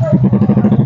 thank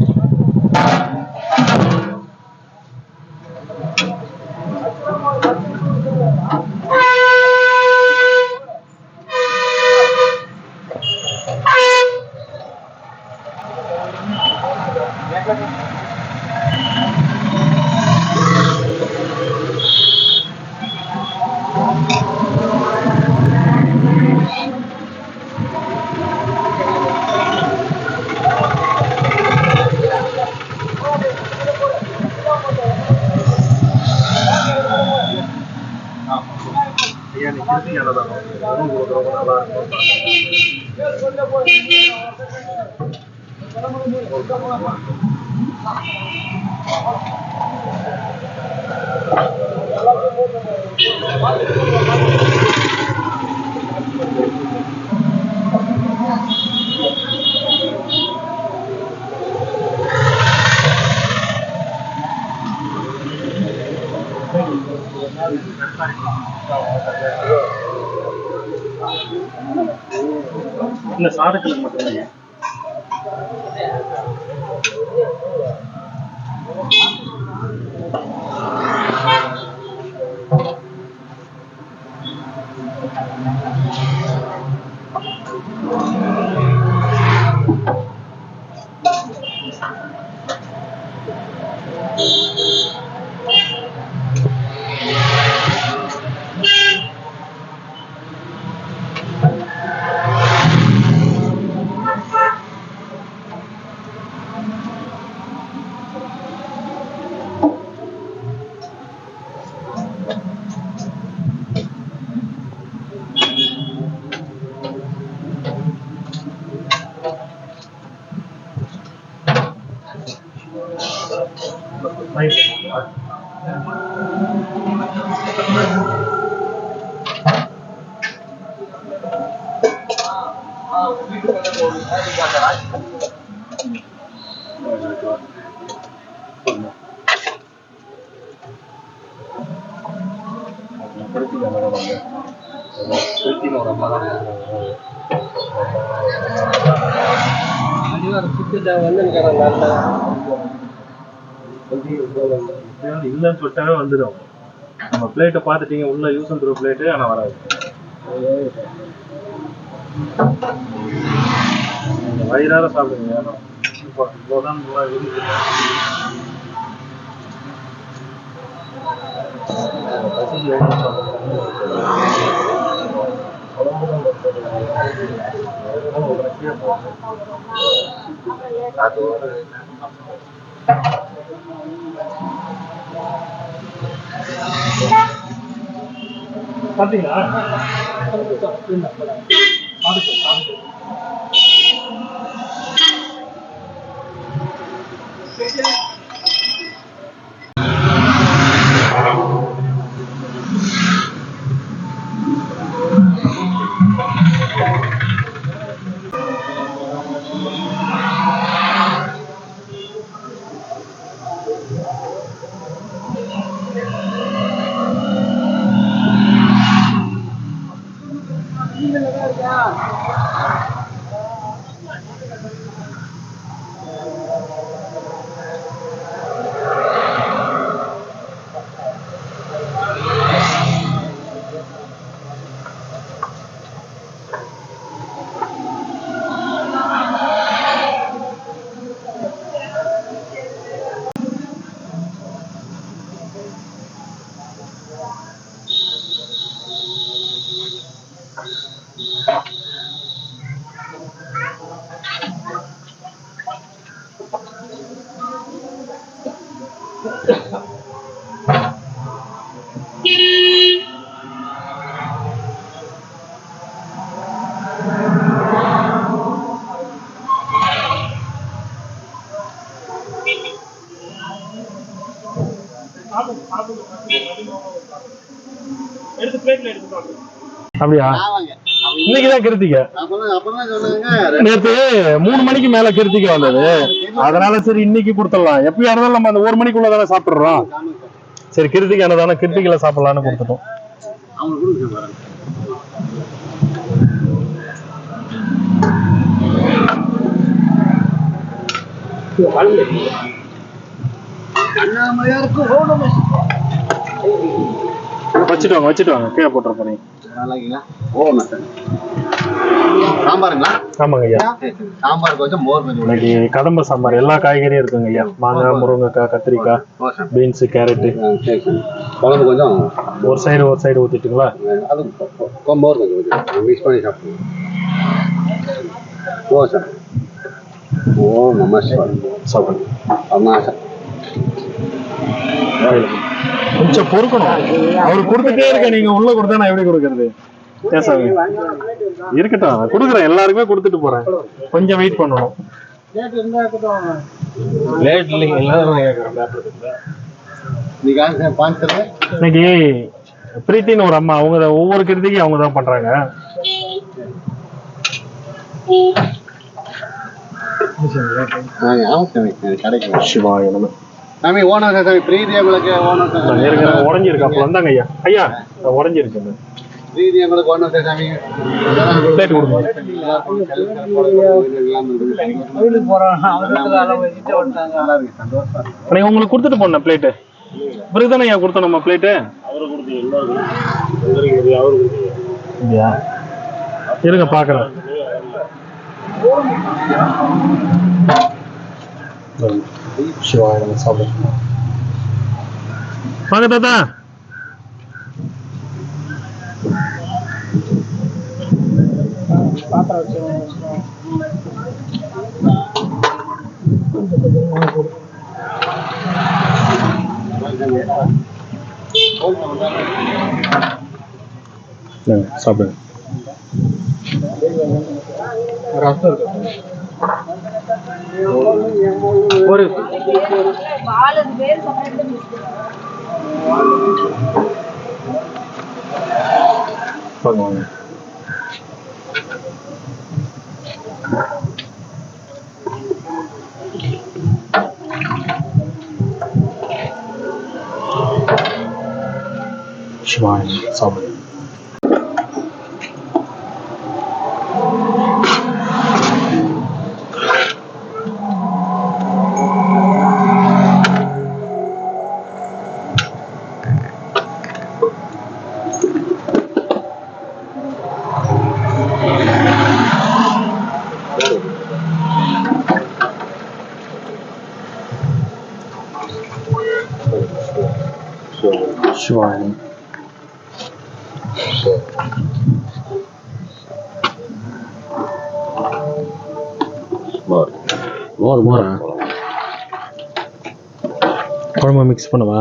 இல்ல இல்லைன்னு சொல்லிட்டாவே வந்துடும் நம்ம பிளேட்டை பார்த்துட்டீங்க உள்ள யூஸ் அண்ட் த்ரோ பிளேட்டு ஆனால் வராது. வயிறார சாப்பிடுங்க. இப்போதான் இவ்வளோதான் நல்லா இருக்கு அது பார்த்தீங்களா 今天没在家。அப்படியா? இன்னைக்குதான் கிருத்திகை. நேத்து மூணு மணிக்கு மேல கிருத்திகை வந்தது. அதனால சரி இன்னைக்கு கொடுத்துடலாம். எப்பயா இருந்தாலும் நம்ம அந்த ஒரு மணிக்குள்ள தானே சாப்பிடுறோம் சரி கிருத்திகை தானே கிருத்திகைல சாப்பிடலாம்னு கொடுத்துட்டோம். அண்ணாமலையாருக்கு ஓடணும் வச்சுட்டு வாங்க வச்சுட்டு வாங்க. கீழே போட்டுற போறீங்க சரி. சாம்பார் எல்லா காய்கறியும் இருக்குங்க ஐயா. மாங்காய் முருங்கைக்காய் கத்திரிக்காய் பீன்ஸ் கேரட்டு. குழம்பு கொஞ்சம் ஒரு சைடு ஒரு சைடு ஊத்திட்டுங்களா? மிக்ஸ் பண்ணி சாப்பிடுங்க ஓ சார். ஓ நமஸ்கார் சாப்பிடுங்க. கொஞ்சம் பொறுக்கணும். அவர் கொடுத்துட்டே இருக்க நீங்க உள்ள கொடுத்தா நான் எப்படி கொடுக்கறது? பேசாம இருக்கட்டும் நான் கொடுக்குறேன். எல்லாருக்குமே கொடுத்துட்டு போறேன். கொஞ்சம் வெயிட் பண்ணணும். லேட் இல்லைங்க எல்லாரும் இன்னைக்கு பிரீத்தின்னு ஒரு அம்மா அவங்க ஒவ்வொரு கிருதிக்கும் அவங்க தான் பண்றாங்க. கிடைக்கும் சிவாய நம. சாமி ஓனர் சாமி. பிரீதி உங்களுக்கு ஓனர் இருக்கிற உடஞ்சிருக்கு. அப்போ வந்தாங்க ஐயா. ஐயா உடஞ்சிருக்கு பிரீதி உங்களுக்கு ஓனர் சாமி. பிளேட் கொடுங்க. கோயிலுக்கு போறோம் நல்லா இருக்கு சந்தோஷம் அன்னைக்கு உங்களுக்கு கொடுத்துட்டு போனேன் பிளேட்டு பிறகு தானே ஐயா கொடுத்தோம் நம்ம பிளேட்டு இருங்க பார்க்குறேன் சிவாய நம சாப்பிடு வாங்க தாத்தா இந்தாங்க, சாப்பிடுங்க ஒரு நாலு பேர் சமையல் வாங்க வாங்க சிவாய் சாப்பிடு சிவாய் மிக்ஸ் பண்ணவா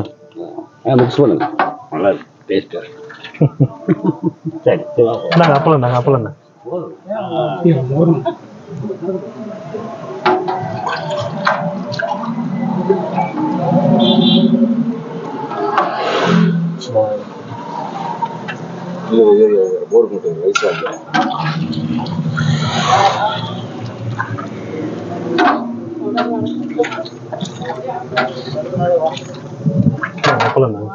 ஆ மிக்ஸ் பண்ணுங்க நல்லா இருக்கு டேஸ்ட்டாக சரி. நாங்கள் அப்பளம் தாங்க அப்பளம் மோர் போட்டு ரைஸாக அப்பளம் தாங்க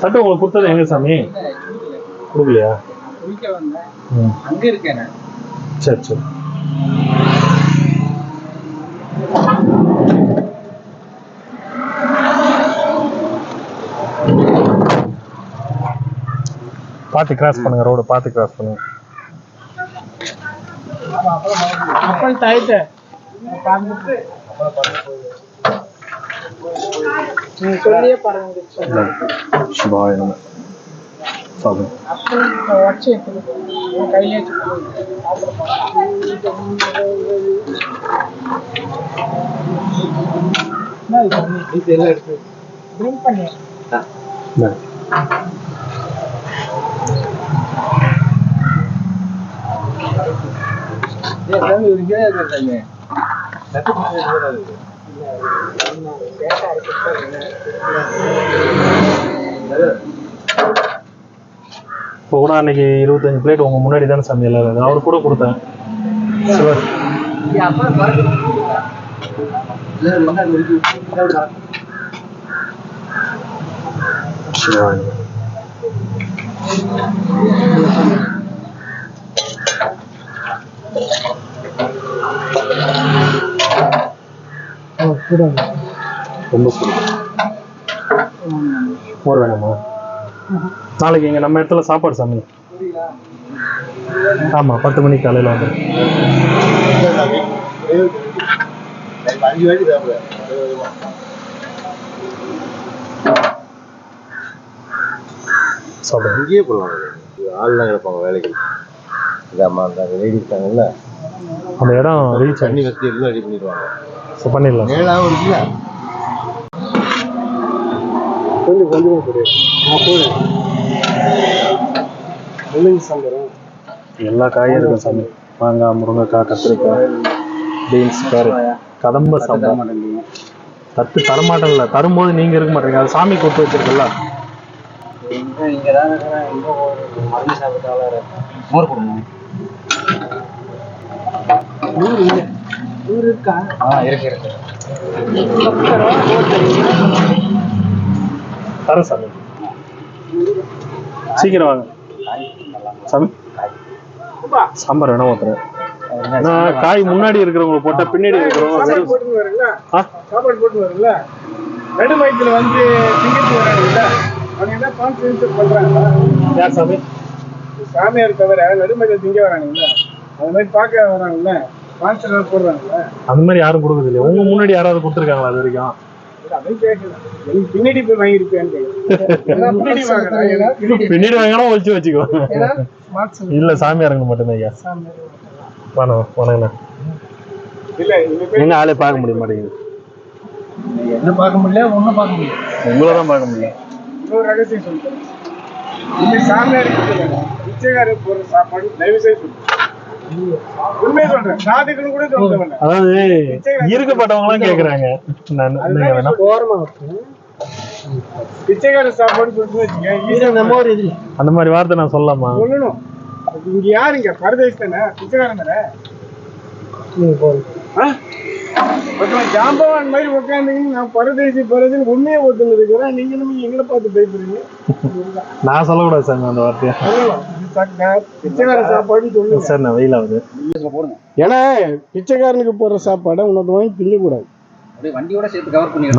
தட்டு உங்களுக்கு கொடுத்தது எங்க சாமி கொடுக்கலையா ம் அங்க இருக்கேன் சரி சரி பார்த்து கிராஸ் பண்ணுங்க ரோடு பார்த்து கிராஸ் பண்ணுங்க. அப்பல் தாயிட்ட சொல்லியே பாருங்க இந்தாங்க. சிவாய நம. சாப்பிடுங்க அப்பல் வச்சு கையிலே இது எல்லாம் எடுத்து ட்ரிங்க் பண்ணி இந்தாங்க. ஏன் சாமி ஒரு கீழே இருக்கு சாமி தட்டு போட்டு எடுக்கிறாரு. இப்போ கூட அன்னைக்கு இருபத்தஞ்சு பிளேட் உங்க முன்னாடி தானே சமையல் அவரு கூட கொடுத்தேன். சிவ- ரொம்ப மோர் வேணுமா நாளைக்கு இங்க நம்ம இடத்துல சாப்பாடு சாமி. ஆமா பத்து மணிக்கு காலையில வந்து. சாப்பிடுங்க. இங்கேயே போடலாம். ஆள்லாம் கிடப்பாங்க வேலைக்கு. அந்த லேடிஸ் இருக்காங்கல்ல அந்த இடம் ரீச் தண்ணி ஆகி வசதி எல்லாம் ரெடி பண்ணிடுவாங்க. ஸோ பண்ணிடலாம். மேலாவும் இருக்குல்ல? கொஞ்சம் கொஞ்சமாக கொடு நான் போடு முள்ளங்கி சாம்பாரும் எல்லா காயும் இருக்கும் சாமி. மாங்காய் முருங்கைக்காய் கத்திரிக்காய் பீன்ஸ் கேரட் கதம்ப சாம்பார். தட்டு தரமாட்டேன்ல. தரும்போது நீங்க இருக்க மாட்டீங்க. அது சாமி கொடுத்து வச்சிருக்கல இங்கே தான் இருக்கிறேன். இங்கே ஒரு மருந்து சாப்பிட்டாலும் மோர் கொடுங்க. நூறு இல்லை. நூறு இருக்கா? ஆ இருக்கு இருக்கு. தரேன் சாமி. சீக்கிரம் வாங்க. சாமி. சாம்பார் வேணா ஊத்துறேன். ஏன்னா காய் முன்னாடி இருக்கிறவங்க போட்டா பின்னாடி இருக்கிறவங்க சாப்பாடு போட்டு வருங்களா? ஆ? சாப்பாடு போட்டு வருங்களா? நடு வயிற்றுல வந்து திங்கிட்டு வராங்கல்ல? அவங்க என்ன கான்ஃபிடன்ஸ் பண்றாங்களா யார் சாமி? சாமியார் தவிர நடுமையில திங்க வரானுங்களா அது மாதிரி பார்க்க வராங்கல்ல? அந்த மாதிரி யாரும் கொடுக்குறது இல்லையா? உங்க முன்னாடி யாராவது கொடுத்துருக்காங்களா அது வரைக்கும்? பின்னாடி போய் பின்னாடி வாங்கினா ஒழிச்சு வச்சுக்கோ. இல்ல சாமியாருங்க மட்டும்தான் ஐயா. சாமியார் வணக்கம் ஆளே பார்க்க முடிய மாட்டேங்குது. என்ன பார்க்க முடியல ஒன்றும் பார்க்க முடியல. உங்களை தான் பார்க்க முடியல. இன்னொரு ரகசியம் சொல்றேன். இந்த சாமியார் பிச்சைக்காரர் போடுற சாப்பாடு தயவு செய்து சொல்லு அதாவது இருக்கப்பட்டவங்க எல்லாம் கேக்குறாங்க. அந்த மாதிரி வார்த்தை நான் சொல்லலாமா? சொல்லணும். இங்க யாருங்க பரதேஷ் தானே? பிச்சைக்காரன் தானே? ஒருத்தன் ஜாம்பவான் மாதிரி உட்காந்துங்க நான் பரதேசி பரதேசி உண்மையை ஒருத்தங்க இருக்கிறேன். நீங்க நம்ம எங்களை பார்த்து பயப்படுறீங்க. நான் சொல்லக்கூடாது சாமி அந்த வார்த்தையை. பிச்சைக்காரன் சாப்பாடுன்னு சொல்லுங்க. சார் நான் வெயில் ஆகுது ஏன்னா பிச்சைக்காரனுக்கு போடுற சாப்பாடை உனக்கு வாங்கி திங்கக்கூடாது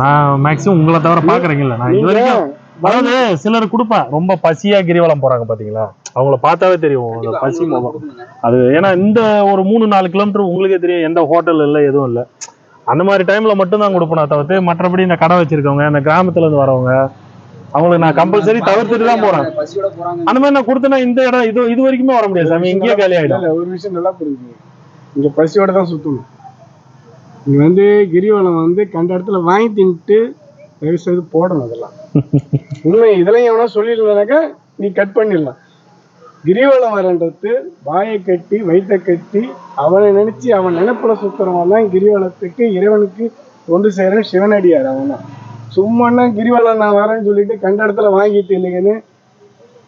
நான் மேக்ஸிமம் உங்களை தவிர பாக்குறீங்கல்ல நான் இது வரைக்கும் அதாவது சிலர் கொடுப்பேன் ரொம்ப பசியா கிரிவலம் போறாங்க பாத்தீங்களா? அவங்கள பார்த்தாவே தெரியும் அந்த பசி முகம். அது ஏன்னா இந்த ஒரு மூணு நாலு கிலோமீட்டர் உங்களுக்கே தெரியும் எந்த ஹோட்டல் இல்லை எதுவும் இல்லை. அந்த மாதிரி டைம்ல மட்டும் தான் கொடுப்பேன் நான் தவிர்த்து மற்றபடி இந்த கடை வச்சிருக்கவங்க இந்த கிராமத்துல இருந்து வரவங்க அவங்களுக்கு நான் கம்பல்சரி தவிர்த்துட்டு தான் போறேன். அந்த மாதிரி நான் கொடுத்தேன்னா இந்த இடம் இது இது வரைக்குமே வர முடியாது சாமி. இங்கேயே காலி ஆயிடும் ஒரு விஷயம் நல்லா புரிஞ்சுங்க இங்க பசியோட தான் சுத்தணும். இங்க வந்து கிரிவலம் வந்து கண்ட இடத்துல வாங்கி தின்ட்டு தயவு செய்து போடணும் அதெல்லாம். உண்மை இதெல்லாம் எவனா சொல்லிடலனாக்கா நீ கட் பண்ணிடலாம். கிரிவலம் வரன்றது வாயை கட்டி வயிற்ற கட்டி அவனை நினைச்சு அவன் நினைப்புல சுத்துறவன் தான் கிரிவலத்துக்கு இறைவனுக்கு ஒன்று செய்யறேன் சிவனடியார் அவன் தான் சும்மானா கிரிவலம் நான் வரேன்னு சொல்லிட்டு கண்ட இடத்துல வாங்கி இல்லைங்கன்னு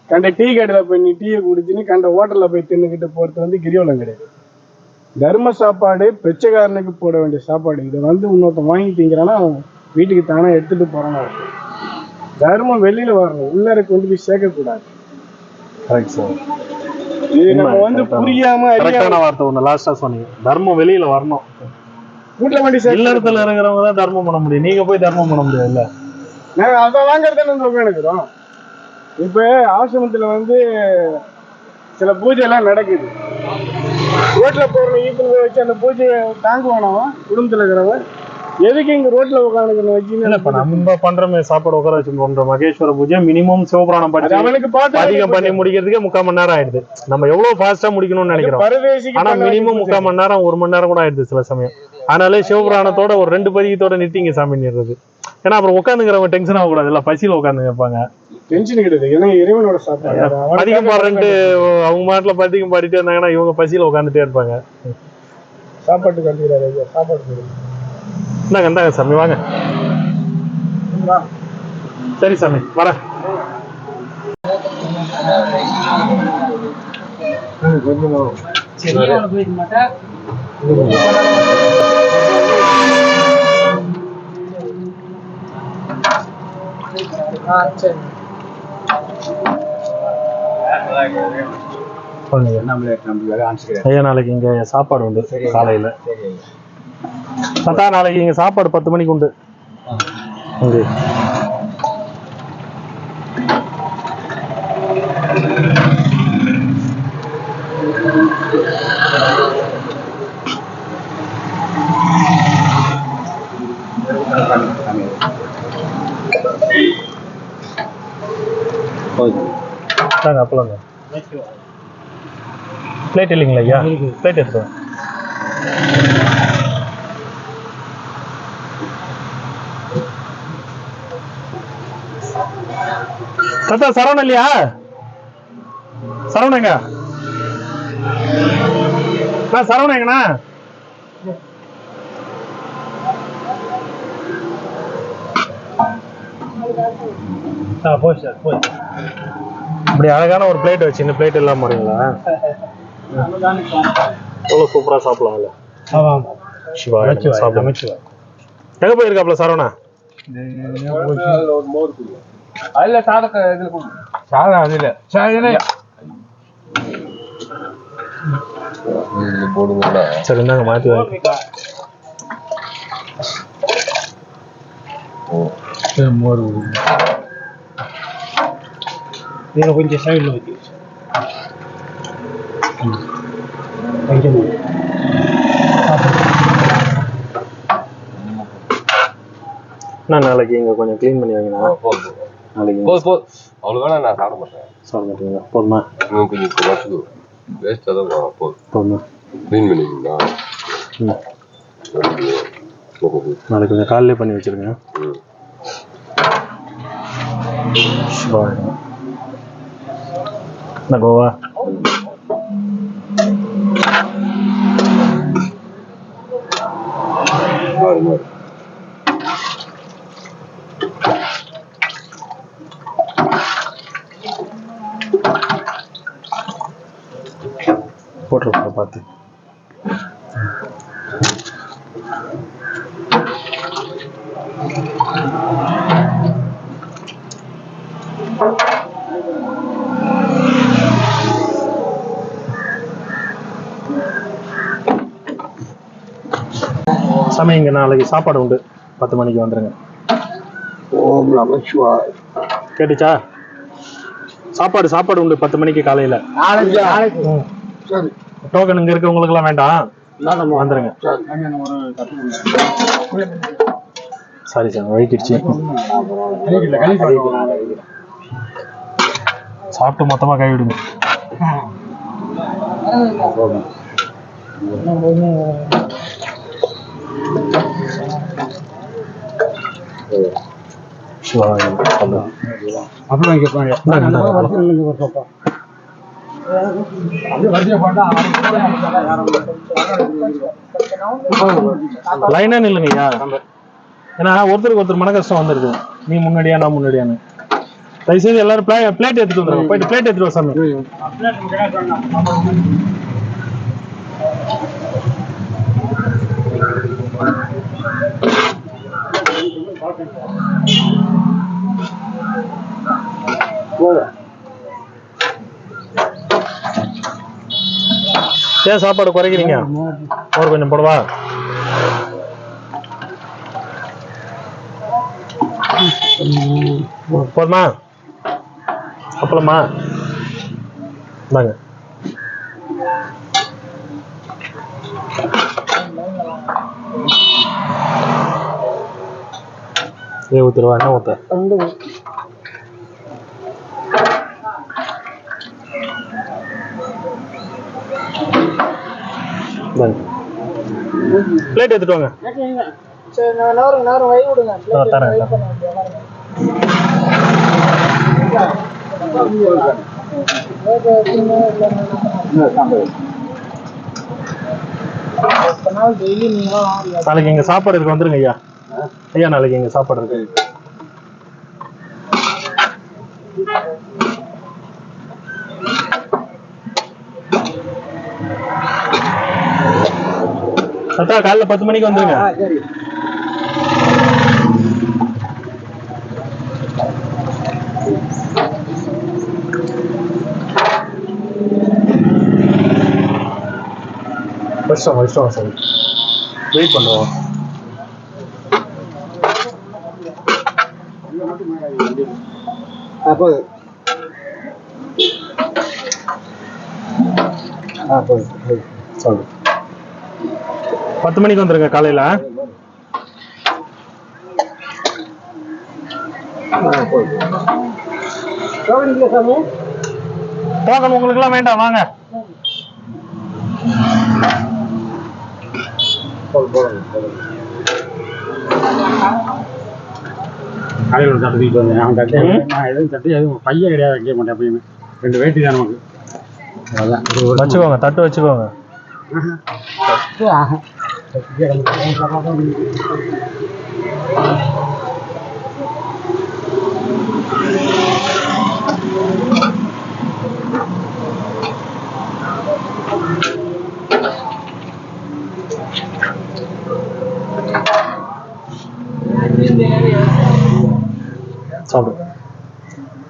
கண்ட டீ கடையில் போய் நீ டீயை குடிச்சுன்னு கண்ட ஹோட்டலில் போய் தின்னுக்கிட்டு போகிறது வந்து கிரிவலம் கிடையாது. தர்ம சாப்பாடு பிச்சைக்காரனுக்கு போட வேண்டிய சாப்பாடு. இதை வந்து இன்னொருத்தன் வாங்கி அவன் வீட்டுக்கு தானே எடுத்துட்டு போறானா தர்மம் வெளியில வரணும். உள்ளர கொண்டு போய் சேர்க்கக்கூடாது. கரெக்ட் சார் இது நம்ம வந்து புரியாம கரெக்டான வார்த்தை ஒண்ணு லாஸ்டா சொன்னீங்க. தர்மம் வெளியில வரணும். வீட்டுல வண்டி சேர்க்க இல்லறத்துல இருக்கிறவங்க தான் தர்மம் பண்ண முடியும். நீங்க போய் தர்மம் பண்ண முடியாதுல்ல? நாங்க அதை வாங்குறத நம்ம உட்காந்துக்கிறோம் இப்ப ஆசிரமத்துல வந்து சில பூஜை எல்லாம் நடக்குது. ரோட்ல போறவன் ஈக்குவல் வச்சு அந்த பூஜையை தாங்குவானவன் குடும்பத்துல இருக்கிறவன். எதுக்கு இங்க ரோட்ல இப்ப வச்சு நம்ம பண்றோமே சாப்பாடு உட்கார வச்சு பண்ற மகேஸ்வர பூஜை மினிமம் சிவபுராணம் படிச்சு அவனுக்கு பார்த்து அதிகம் பண்ணி முடிக்கிறதுக்கே முக்கால் மணி நேரம் ஆயிடுது. நம்ம எவ்வளவு ஃபாஸ்டா முடிக்கணும்னு நினைக்கிறோம். ஆனா மினிமம் முக்கால் மணி நேரம் ஒரு மணி நேரம் கூட ஆயிடுது சில சமயம். அதனாலே சிவபுராணத்தோட ஒரு ரெண்டு பதிகத்தோட நிறுத்திங்க சாமி நிறுறது ஏன்னா அப்புறம் உட்காந்துக்கிறவங்க டென்ஷன் ஆகக்கூடாது இல்ல பசியில உட்காந்து இருப்பாங்க. டென்ஷன் கிடையாது. ஏன்னா இறைவனோட சாப்பாடு. அது அவனுக்காக பதிகம் பாடுறேன்ட்டு அவங்க மாட்டுல பதிகம் பாடிட்டே இருந்தாங்கன்னா இவங்க பசியில உட்காந்துட்டே இருப்பாங்க. சாப்பாட்டுக்கு வந்துக்கிறாரு ஐயா. சாப்பாடு. இந்தாங்க இந்தாங்க சாமி வாங்க. சரி சாமி வரேன் ஐயா நாளைக்கு இங்க சாப்பாடு உண்டு காலையில. தாத்தா நாளைக்கு இங்க சாப்பாடு பத்து மணிக்கு உண்டு. இங்க தாங்க அப்பளம் பிளேட் இல்லைங்களா ஐயா? பிளேட் எடுத்து தாத்தா சரவணன் இல்லையா? சரவணங்க நான் சரவணங்கண்ணா இப்படி அழகான ஒரு பிளேட் வச்சு இந்த பிளேட் இல்லாம வரீங்களா எவ்வளோ சூப்பரா சாப்பிடலாம்ல சிவா சாப்பிடுங்க. எங்க போயிருக்காப்ல சரவணா? அதுல சாதக்க இதுல சாதம் அதுல. சாதம் சரி இந்தாங்க மாத்தி மோர் இதில் கொஞ்சம் சைடில் வச்சு. கொஞ்சம் நான் நாளைக்கு இங்க கொஞ்சம் க்ளீன் பண்ணி வைங்கண்ணா. நாளைக்கு போதும் போதும் அவ்வளோ வேணா நான் சாப்பிட மாட்டேன். சாப்பிட மாட்டீங்களா? போதுமா? இன்னும் கொஞ்சம் குறைச்சிக்கோ வேஸ்ட்டாக தான் போகும். போதும் போதுமா? க்ளீன் பண்ணிக்கிங்களா ம். நாளைக்கு கொஞ்சம் காலையிலே பண்ணி வச்சிருங்க. கோவா. மாறு மாறு போட்டிருக்கோம் பார்த்து. சாமி இங்க நாளைக்கு சாப்பாடு உண்டு. பத்து மணிக்கு வந்துருங்க. ஓம் நம சிவாய். கேட்டுச்சா? சாப்பாடு சாப்பாடு உண்டு பத்து மணிக்கு காலையில. நாளைக்கு. சரி. டோக்கன் இங்க இருக்கவங்களுக்கு எல்லாம் வேண்டாம். வந்துருங்க. சாரி சார் வழிக்கிடுச்சு சாப்பிட்டு மொத்தமா கை விடுங்க. சிவாய சொல்லு. அப்புறம் இந்தாங்க. லைனா நில்லுங்கய்யா. ஏன்னா ஒருத்தருக்கு ஒருத்தர் மன கஷ்டம் வந்துருது. நீ முன்னாடியா நான் முன்னாடியான்னு. தயவு செய்து எல்லாரும் பிளேட் எடுத்துட்டு வந்துருங்க. போயிட்டு பிளேட் எடுத்துட்டு வா சாமி. ஏன் சாப்பாடு குறைக்கிறீங்க? ஒரு கொஞ்சம் போடவா. போதுமா அப்புறமா இந்தாங்க. ஏ ஊத்துருவா என்ன ஊத்த. பிளேட் எடுத்துட்டு வாங்க. சரி நான் நேரம் நேரம் வை விடுங்க தரேன் நாளைக்கு இங்க சாப்பாடு இருக்கு வந்துருங்க ஐயா. ஐயா நாளைக்கு இங்க சாப்பாடு இருக்கு. தாத்தா காலைல பத்து மணிக்கு வந்துருங்க. சரி. வருஷம் வருஷம் சரி வெயிட் பண்ணுவோம். போதும் ஆ போதும் போதும் சொல்லு பத்து மணிக்கு வந்துருங்க காலையில. டோக்கன் உங்களுக்கு எல்லாம் வேண்டாம் வாங்க. கடையில் ஒரு தட்டுக்கிட்டு வந்தேன் அவன் தட்டு. நான் எதுவும் தட்டு எதுவும் பையன் கிடையாது வைக்க மாட்டேன் எப்பயுமே. ரெண்டு வேட்டி தான் நமக்கு. அதான். வச்சுக்கோங்க தட்டு வச்சுக்கோங்க. சாப்பிடு.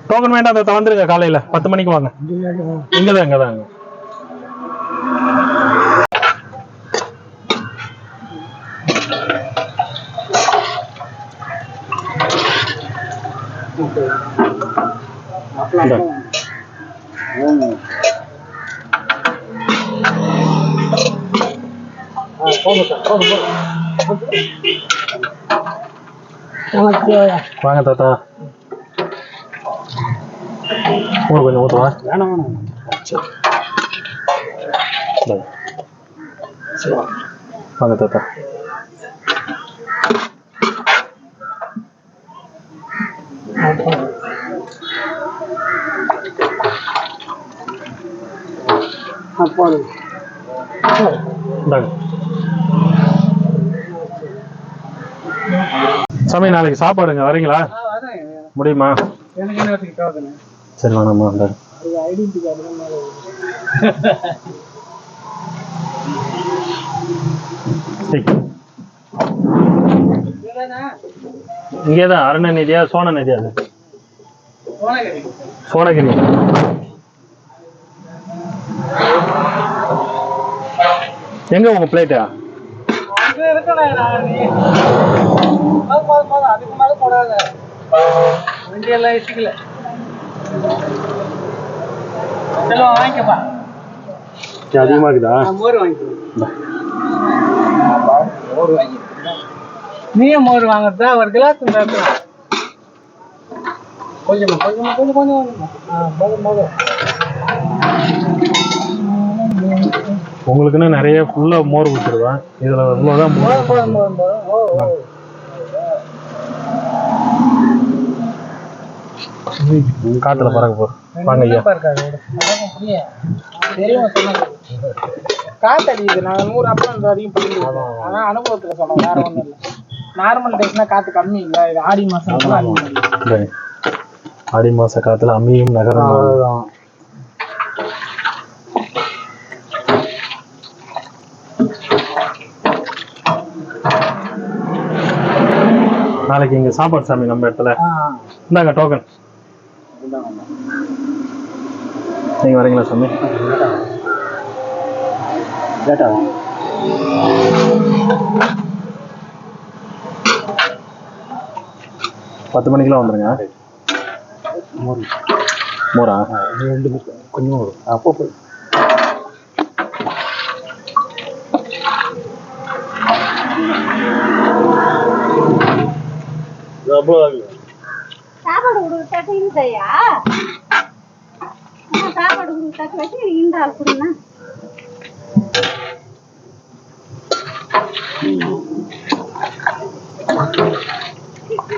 டோக்கன் வேண்டாம் அதை வந்துருங்க காலையில. பத்து மணிக்கு வாங்க. இங்கதான் இங்கதான். இந்தா. வாங்க தாத்தா ஒரு கொஞ்சம் ஊற்றுவா வேணாம் வேணாம் இந்தாங்க. சரி. வாங்க தாத்தா ஆ போதும் சாமி நாளைக்கு சாப்பாடுங்க. வரீங்களா? முடியுமா? சரி வேணாமா. இங்கேதான் அருண நிதியா சோன நிதியா அது சோனகிரி. சோனகிரி எங்க உங்க பிளேட்டா அங்க இருக்கடா நான் நீ. போதும், போதும், போதும். அதுக்கு மேல போடாத. வண்டி எல்லாம் இசிக்கல. செல்வம் வாங்கிக்கப்பா. அதிகமா இருக்குதா? நான் மோர் வாங்கிக்கிறேன். மோர் வாங்கி நீயும் மோர் வாங்குறதா? ஒரு கிளாஸ் கொஞ்சமா கொஞ்சமா கொஞ்சமா கொஞ்சம் கொஞ்சம் கொஞ்சமா. ஆ போதும் போதும் உங்களுக்குன்னு நிறைய ஃபுல்லா மோர் ஊற்றிடுவேன் இதுல ஓ காத்துல பறக்க போறோம். வாங்க ஐயா. காத்தடிக்குது நான் நூறு அப்பளம் அதிகம் பண்ணிருக்கேன் ஆனா அனுபவத்துல சொன்னேன். வேற இல்லை. நார்மல் டேஸ்னா காத்து கம்மி இல்ல. இது ஆடி. இந்த ஆடி மாச காத்துல அம்மியும் நகரம். நாளைக்கு இங்க சாப்பாடு சாமி நம்ம இடத்துல. இந்தாங்க டோக்கன் நீங்க வரீங்களா சாமி? பத்து மணிக்கெல்லாம் வந்துருங்க. மோரா. ரெண்டு கொஞ்சம் அப்போ போய் சாப்பாடு கொடுத்தாக்க இருந்தாயா சாப்பாடு கொடுத்தாக்க வச்சு இந்த ஆள் கொடுங்க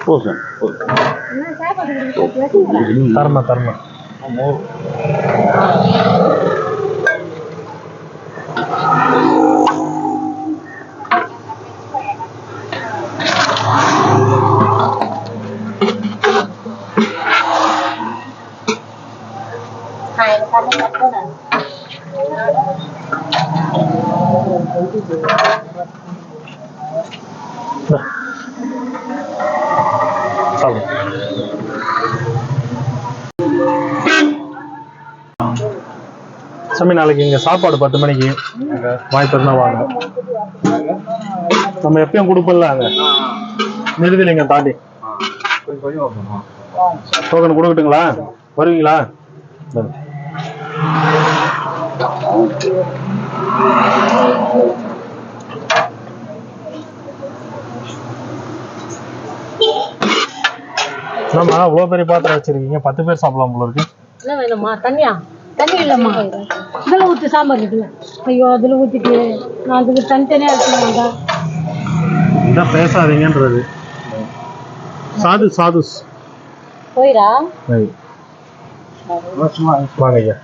போதும் தரமா நான் எனக்கு பண்ணி கட்டணும் சாப்பிடு சாமி நாளைக்கு இங்க சாப்பாடு பத்து மணிக்கு வாய்ப்பு இருந்தா வாங்க. நம்ம எப்பயும் கொடுப்போம்ல அங்க. நிறுதிலிங்க தாண்டி. டோக்கன் கொடுக்கட்டுங்களா? வருவீங்களா? நம்ம என்னம்மா இவ்வளோ பெரிய பாத்திரம் வச்சிருக்கீங்க. பத்து பேர் சாப்பிடலாம் போல இருக்கு. என்ன வேணுமா தண்ணியா? தண்ணி இல்லைம்மா. இதில் ஊற்றி சாம்பார் இருக்குல்ல. ஐயோ அதில் ஊற்றிட்டு நான் அதுக்கு தனித்தனியாக இருக்கணுமாடா இதான் பேசாதீங்கன்றது. சாது சாது. போயிடா. சரி. வாங்க ஐயா.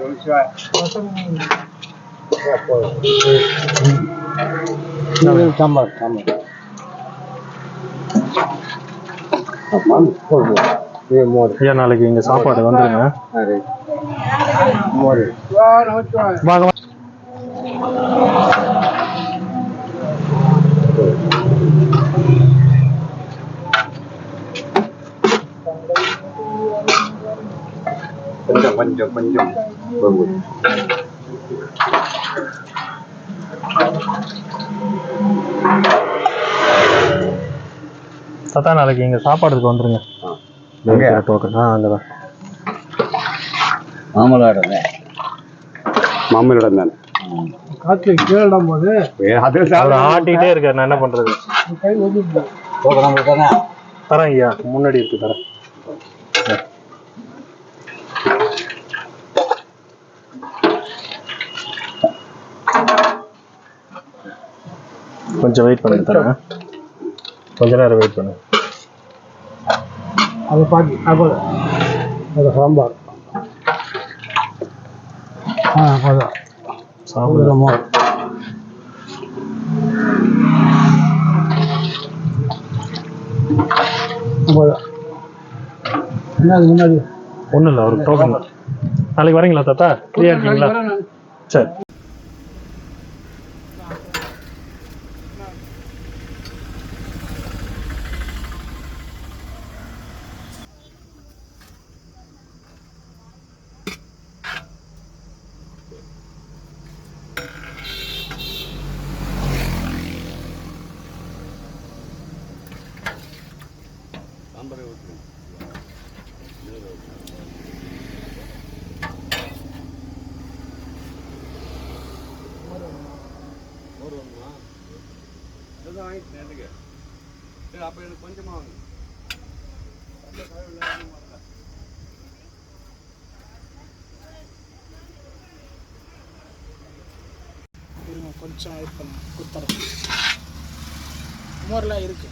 நமச்சிவாய் சாம்பார். சாம்பார் நாளைக்கு இங்க சாப்பாடு வந்துருங்க. வாங்க. கொஞ்சம் கொஞ்சம் கொஞ்சம். தாத்தா நாளைக்கு இங்க சாப்பாடுக்கு வந்துருங்க. எங்கயா? டோக்கன் ஆ மாமலாடம் தானே. காற்று கீழிடும் போது அது அவர் ஆட்டிகிட்டே இருக்காரு நான் என்ன பண்றது? கை ஒதுக்கு தரேன் ஐயா. முன்னாடி இருக்கு தரேன். கொஞ்சம் வெயிட் பண்ணி தரேன். கொஞ்ச நேரம் வெயிட் பண்ணு அதை பாக்கி அப்போ அது சாம்பார் ஆ அதான் சாப்பிடுறோம் மோர் அவ்வளோதான் என்ன முன்னாடி ஒன்றும் இல்லை ஒரு டோக்கன் நாளைக்கு வரீங்களா தாத்தா? ஃப்ரீயாக இருக்கீங்களா சரி. கொஞ்சம் இது பண்ண. கொடுத்துறேன். மோர்லாம் இருக்கு.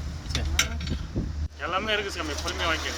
எல்லாமே இருக்கு சாமி பொறுமையாக வாங்கிக்க.